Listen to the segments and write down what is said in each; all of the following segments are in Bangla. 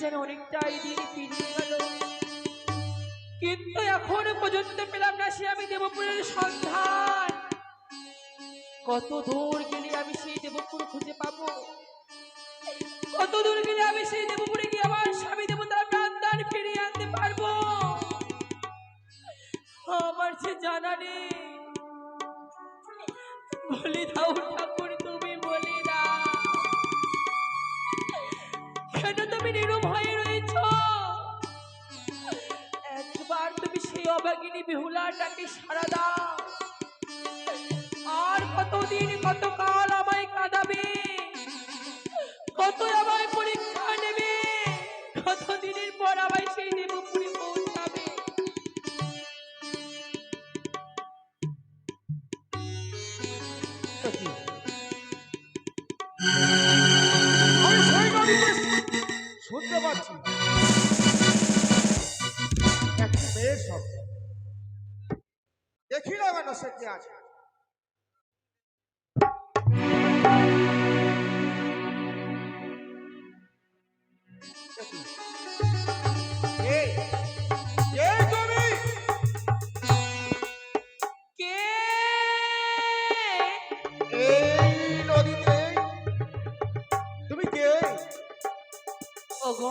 যেন অনেকটাই দিন পেরিয়ে গেল। কিন্তু এখন পর্যন্ত পেলাম না সে আমি দেবপুরের সন্ধান। কত দূর গেলে আমি সেই দেবপুর খুঁজে পাবো? কত দূর গেলে আমি সেই দেবপুরে গিয়ে আমার স্বামী দেবতার প্রাণদান ফিরিয়ে আনতে পারব? আমার সে জানা নেই। বলে ঠাকুর তুমি হয়ে রয়েছ। একবার তুমি সেই অবাগিনী বিহুলাটাকে সারা দাও। আর কতদিন, কতকাল আমায় কাঁদাবে? কত এই নদীতে তুমি কে? ওগো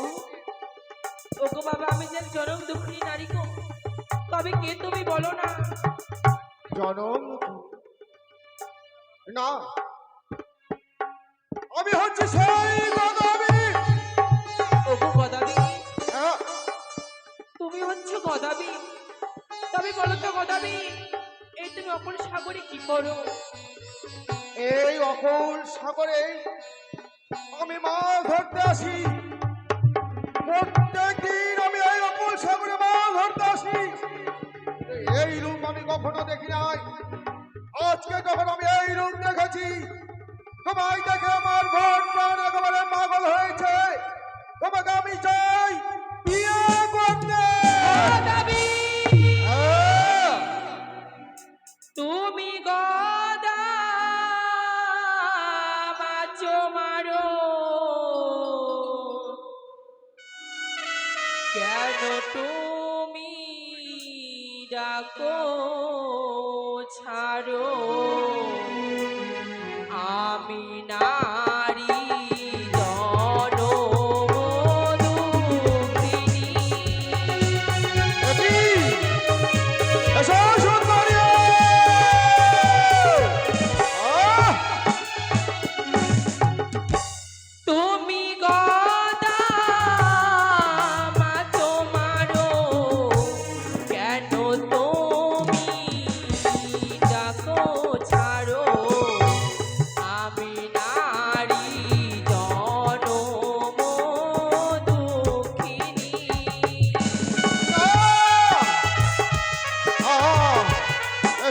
ওগো বাবা আমি যে জনম দুঃখী নারী গো। তবে কে তুমি বলো না? জনম না। আমি হচ্ছে সেই গদাবি। ওগো গদাবি? হ্যাঁ। তুমি হচ্ছে গদাবি। তবে বলো তো গদাবি এই তুমি অপর সাগরে কি করো? এই অকুল সাগরে আমি মাছ ধরতে আসি। প্রত্যেক দিন আমি এই অকুল সাগরে মাছ ধরতে আসি। এই রূপ আমি কখনো দেখি নাই। আজকে যখন আমি এই রূপ দেখেছি তোমায় দেখে আমার মন প্রাণ একেবারে পাগল হয়েছে। তোমাকে আমি চাই বিয়ে করতে। হ্যাঁ। তুমি গদা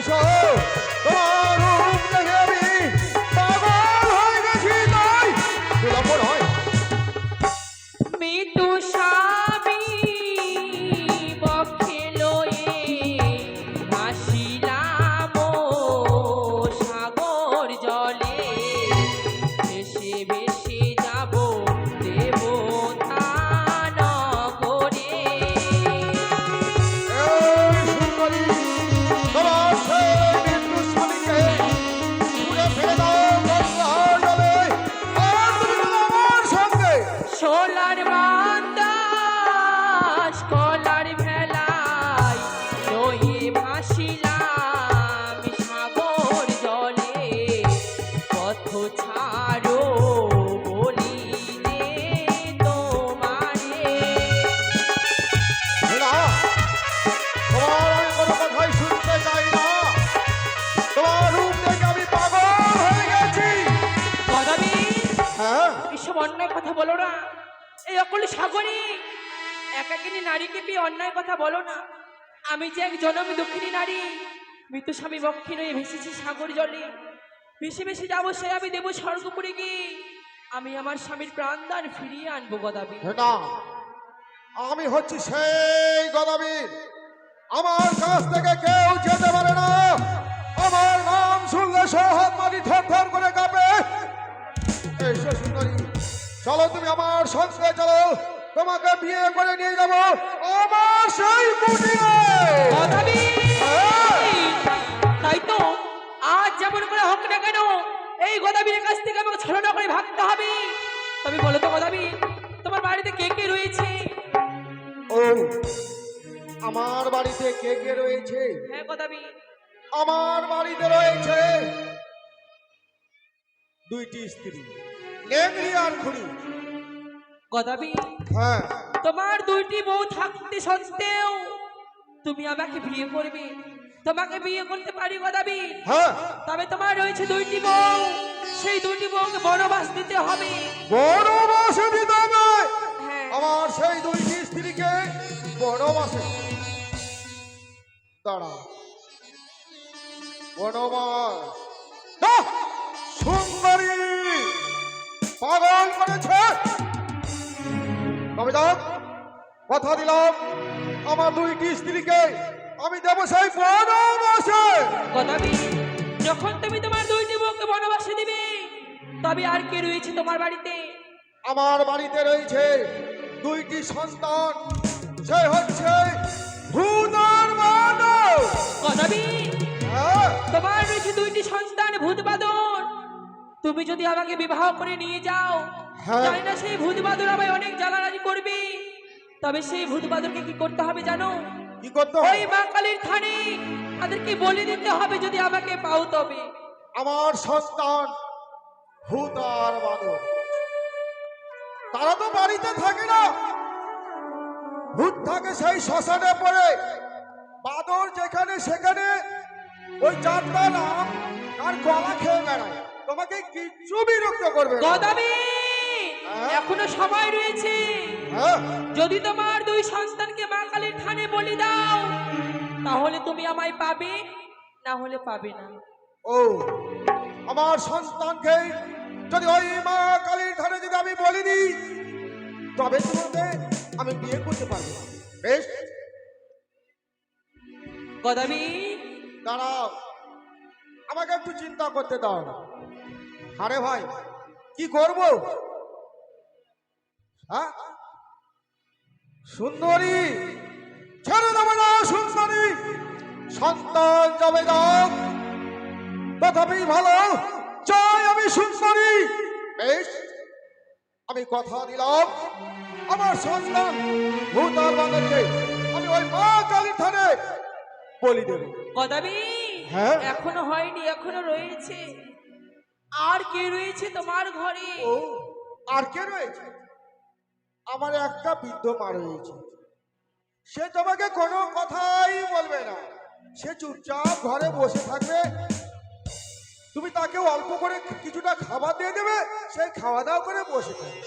এসো এসব অন্যায় কথা বলো না। এই অকল সাগরে, একাকিনী নারীকে পেয়ে অন্যায় কথা বলো না। আমি যে এক জনমী দক্ষিণী নারী, মৃত স্বামী বক্ষী নয়ে ভেসেছি সাগর জলে। ভেসে ভেসে যাব সে আমি দেবো স্বর্গপুরে গিয়ে। আমি আমার স্বামীর প্রাণদান ফিরিয়ে আনব গদাবি আমি হচ্ছি সেই গদাবীর। আমার কাছ থেকে কেউ যেতে পারে না। আমার নাম শুনলে সহাত মাটি থর করে সুন্দরী। চলো তুমি আমার সঙ্গে চলো তোমাকে বিয়ে করে নিয়ে যাব আমার সেই হ্যাঁ। তাই তো আজ যেমন করে হোক না কেন এই গদাবির কাছ থেকে আমাকে ছলনা করে ভাগতে হবে। তবে বলো তো গদাবি তোমার বাড়িতে কে কে রয়েছে? ও আমার বাড়িতে কে কে রয়েছে? হ্যাঁ গদাবি। আমার বাড়িতে রয়েছে দুইটি স্ত্রী। আর গদাবি হ্যাঁ। তোমার দুইটি বউ থাকতে সত্ত্বেও তুমি আমাকে বিয়ে করবে। তোমাকে বিয়ে করতে পারি গদাবি? হ্যাঁ। তবে তোমার রয়েছে দুইটি বউ। সেই দুইটি বউকে বনবাস দিতে হবে। বনবাসে দিতে হবে। হ্যাঁ। আমার সেই দুইটি স্ত্রীকে বনবাসে। দাঁড়া। বনবাস। সুন্দরী পাগল করেছে। তবে কথা দিলাম আমার দুইটি স্ত্রীকে। আমি দেবো সেই বনবাসে। গদাবি যখন তুমি তোমার দুইটি বউকে বনবাসে দিবে তবে আর কে রয়েছে তোমার বাড়িতে? আমার বাড়িতে রয়েছে দুইটি সন্তান। সে হচ্ছে ভূত আর মানব হ্যাঁ, তোমার রয়েছে দুইটি সন্তান ভূত বাদর তুমি যদি আমাকে বিবাহ করে নিয়ে যাও হ্যাঁ। জানি না সেই ভূত বাদর আমায় অনেক জ্বালারাজি করবে। তবে সেই ভূত বাদরকে কি করতে হবে জানো? কি করতে ওই হয় মা কালীর থানে তাদেরকে বলে দিতে হবে যদি আমাকে পাও তবে। আমার সন্তান ভূত আর মানব তারা তো বাড়িতে থাকে না। ভূত থাকে সেই শ্মশানে পড়ে। বাদর যেখানে সেখানে ওই চারটা নাম আর গলা খেয়ে বেড়ায়। তোমাকে কিচ্ছু বিরক্ত করবে না। গদাবি হ্যাঁ? এখনও সময় রয়েছে হ্যাঁ যদি তোমার দুই সন্তানকে মা কালীর থানে বলি দাও তাহলে তুমি আমায় পাবে না হলে পাবে না ও আমার সন্তানকে যদি ওই মা কালীর ধারে যদি আমি বলি দিই তবে তোমাকে আমি বিয়ে করতে পারব না। বেশ গদাবি দাঁড়াও আমাকে একটু চিন্তা করতে দাও আরে ভাই কি করব? হ্যাঁ? সুন্দরী ছেড়ে দেবে না সুন্দরী। সন্তান যাবে যাও তথাপি ভালো চাই আমি সুন্দরী। বেশ আমি কথা দিলাম। আমার সন্তান ভূতার বাঁধনকে আমি ওই মা কালীর থানে বলি দেবো। গদাবি হ্যাঁ? এখনও হয়নি এখনও রয়েছে। আর কে রয়েছে তোমার ঘরে? ও আর কে রয়েছে? আমার একটা বৃদ্ধ মা রয়েছে। সে তোমাকে কোনো কথাই বলবে না। সে চুপচাপ ঘরে বসে থাকবে। তুমি তাকে অল্প করে কিছুটা খাবার দিয়ে দেবে। সে খাওয়া দাওয়া করে বসে থাকবে।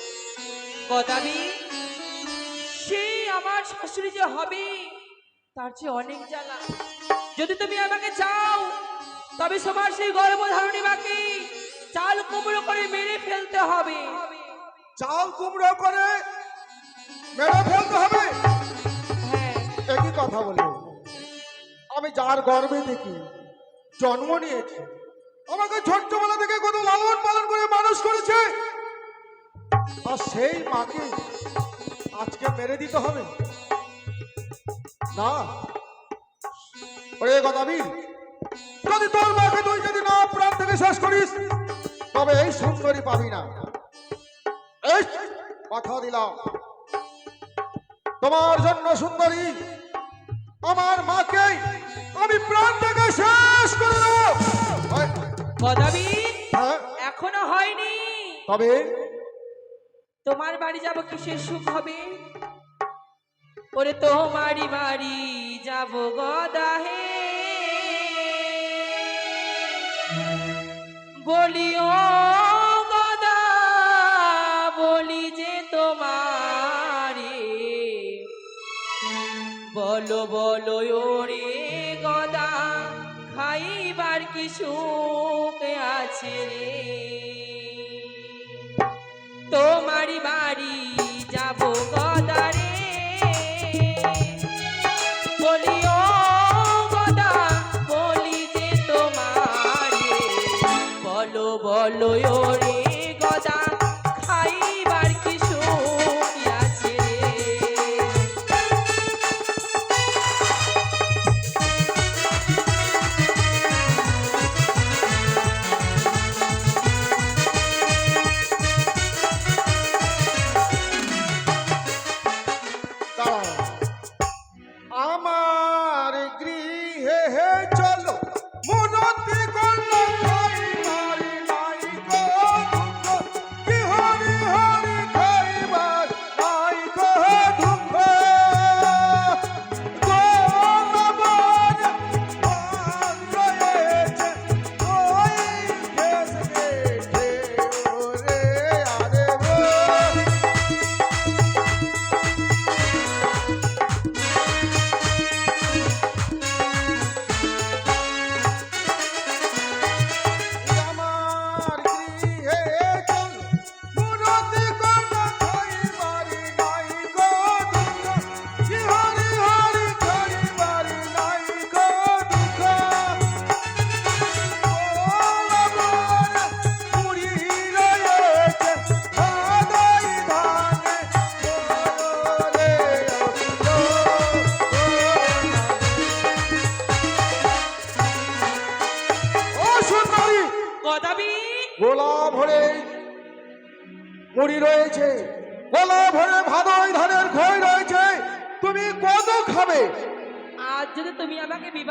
গদাবি সেই আমার শাশুড়ি যে হবে তার চেয়ে অনেক জ্বালা। যদি তুমি আমাকে চাও তবে তোমার সেই গর্ভধারণী বাকি চাল কুমড়ো করে মেরে ফেলতে হবে। চাল কুমড়ো করে মেরে ফেলতে হবে? হ্যাঁ। একই কথা বলে আমি যার গর্বে দেখি জন্ম নিয়েছি আমাকে ছোট্টবেলা থেকে কত লালন পালন করে মানুষ করেছে আর সেই মাকে আজকে মেরে দিতে হবে? না। ওরে গদাবীর যদি তোর মাকে তুই যদি না প্রাণ থেকে শেষ করিস তবে এই সুন্দরী পাবি না। কথা দিলাম। তোমার জন্য সুন্দরী আমার মাকে আমি প্রাণ থেকে শেষ করে দেবো। হয়- এখনও হয়নি। তবে? তোমার বাড়ি যাব কিসের সুখ হবে? ওরে তোমারই বাড়ি যাব গদা বলিও গদা বলি যে তোমারে। বলো বলো ওরে গদা খাইবার কি সুখ আছে রে? বলো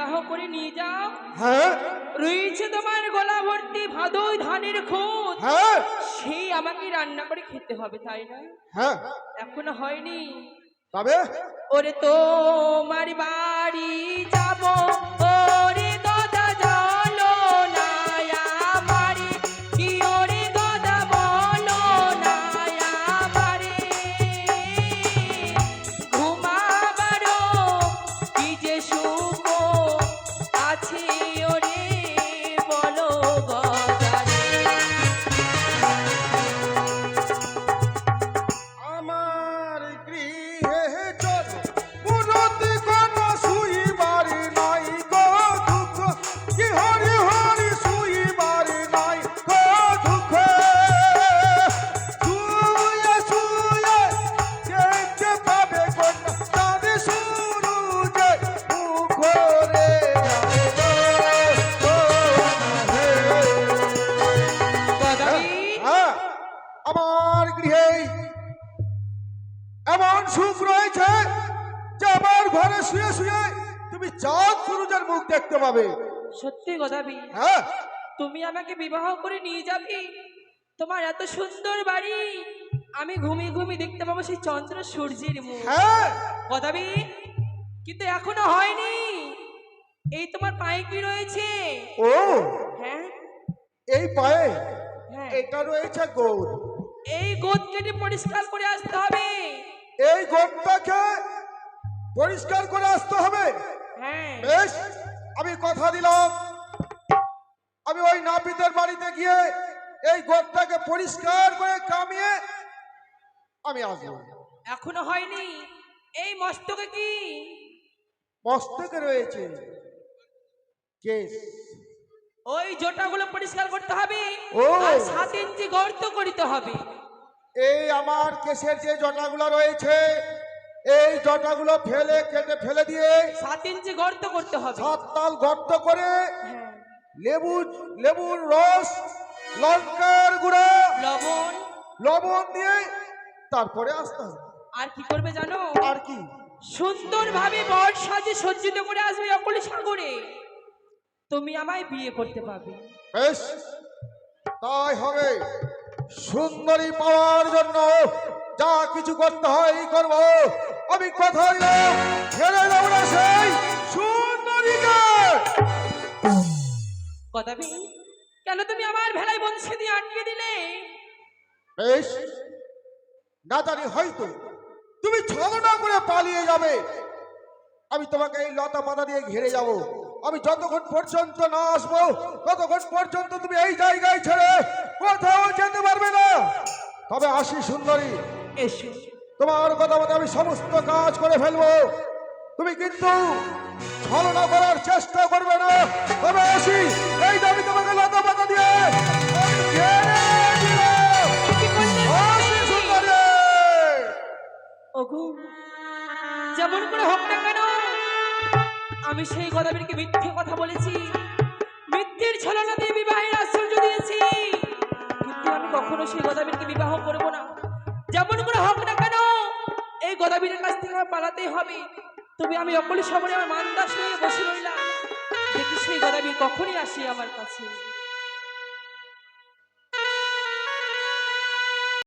বিবাহ করে নিয়ে যাও। হ্যাঁ। রয়েছে তোমার গলা ভর্তি ভাদই ধানের খোঁজ। হ্যাঁ। সেই আমাকে রান্না করে খেতে হবে তাই না? হ্যাঁ। এখনও হয়নি। তবে? ওরে তোমার বাড়ি যাব। ওরে দেখতে পাবে। সত্যি গদাবি হ্যাঁ। তুমি আমাকে বিবাহ করে নিয়ে যাবে। তোমার এত সুন্দর বাড়ি। আমি ঘুমিয়ে ঘুমিয়ে দেখতে পাবো সেই চন্দ্র সূর্যের মুখ। হ্যাঁ। গদাবি কিন্তু এখনও হয়নি। এই তোমার পায়ে কি রয়েছে? ও। হ্যাঁ। এই পায়ে? হ্যাঁ। এটা রয়েছে গোদ। এই গোদ কেটে পরিষ্কার করে আসতে হবে। এই গোপটাকে পরিষ্কার করে আসতে হবে। হ্যাঁ। বেশ। আমি কথা দিলাম। আমি ওই নাপিতের বাড়িতে গিয়ে এই গোপটাকে পরিষ্কার করে কামিয়ে আমি আসব। এখনও হয়নি। এই মস্তকে কি? মস্তকে রয়েছে কেস ওই জোটাগুলো পরিষ্কার করতে হবে ও। আর সাত ইঞ্চি গর্ত করিতে হবে। এই আমার কেসের যে জটাগুলো রয়েছে এই জটাগুলো ফেলে কেটে ফেলে দিয়ে সাত ইঞ্চি গর্ত করতে হবে। সাত তাল গর্ত করে হ্যাঁ। লেবু লেবুর রস লঙ্কার গুঁড়া লবণ। লবণ দিয়ে তারপরে আসতে হবে আর কি করবে জানো? আর কি? সুন্দরভাবে বর সাজে সজ্জিত করে আসবে অকলি সাগরে। তুমি আমায় বিয়ে করতে পারবে। বেশ তাই হবে। সুন্দরী পাওয়ার জন্য যা কিছু করতে হয় করব। আমি কথা দেব না সেই সুন্দরীকে। কথা কেন তুমি আমার ভেলায় বংশে দিয়ে আটকে দিলে? বেশ না জানি হয়তো তুমি ছলনা করে পালিয়ে যাবে। আমি তোমাকে এই লতা পাতা দিয়ে ঘিরে যাব। আমি যতক্ষণ পর্যন্ত না আসব ততক্ষণ পর্যন্ত তুমি এই জায়গায় ছেড়ে কোথাও যেতে পারবে না। তবে আসি সুন্দরী। এসো। তোমার কথা মতো আমি সমস্ত কাজ করে ফেলব। তুমি কিন্তু ছলনা করার চেষ্টা করবে না। তবে আসি, এই দাবি তোমাকে লতা পাতা দিয়ে যেমন করে হোক না কেন, আমি সেই গদাবীরকে মিথ্যে কথা বলেছি। মিথ্যের ছলনা বিবাহের আশ্চর্য দিয়েছি। কিন্তু আমি কখনো সেই গদাবীরকে এই গোদাবীরের কাছ থেকে আমার পালাতেই হবে। তবে আমি অকলে সবরে আমার মান্দাস হয়ে বসে রইলাম। দেখি সেই গদাবীর কখনই আসি আমার কাছে।